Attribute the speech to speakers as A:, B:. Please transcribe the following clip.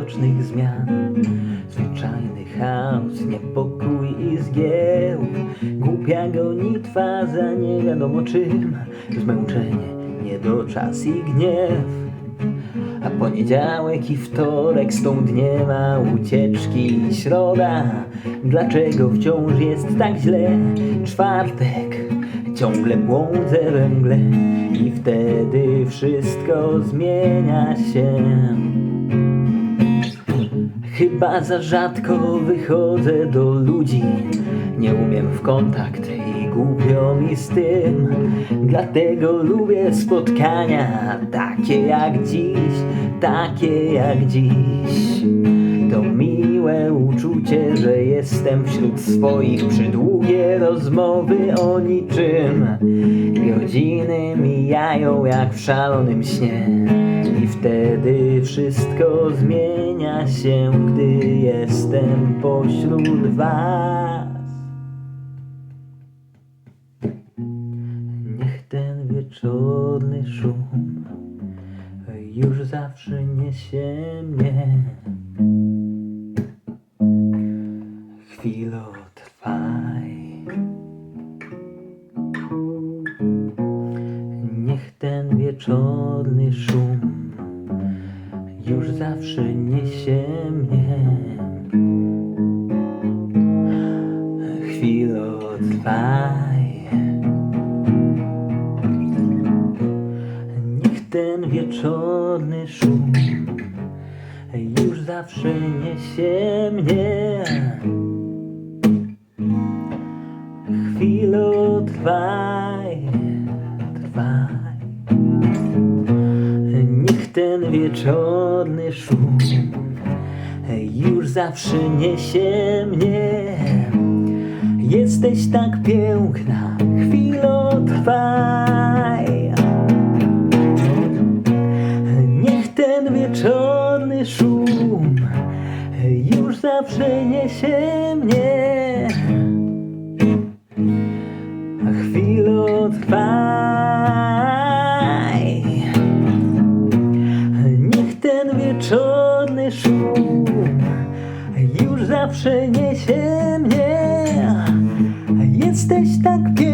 A: widocznych zmian. Zwyczajny chaos, niepokój i zgiełk, głupia gonitwa za nie wiadomo czym, zmęczenie, niedoczas i gniew. A poniedziałek i wtorek stąd nie ma ucieczki środa Dlaczego wciąż jest tak źle? Czwartek ciągle błądzę we mgle I wtedy wszystko zmienia się. Chyba za rzadko wychodzę do ludzi Nie umiem w kontakt i głupio mi z tym. Dlatego lubię spotkania takie jak dziś Takie jak dziś. To miłe uczucie, że jestem wśród swoich Przy długie rozmowy o niczym. Godziny mijają jak w szalonym śnie. I wtedy wszystko zmienia się, gdy jestem pośród was. Niech ten wieczorny szum już zawsze niesie mnie ten wieczorny szum. Już zawsze niesie mnie. Chwilo trwaj. Niech ten wieczorny szum już zawsze niesie mnie. Chwilo trwaj, trwaj wieczorny szum. Już zawsze niesie mnie. Jesteś tak piękna, chwilo trwaj. Niech ten wieczorny szum już zawsze niesie mnie zawsze niesie mnie. Jesteś tak piękny.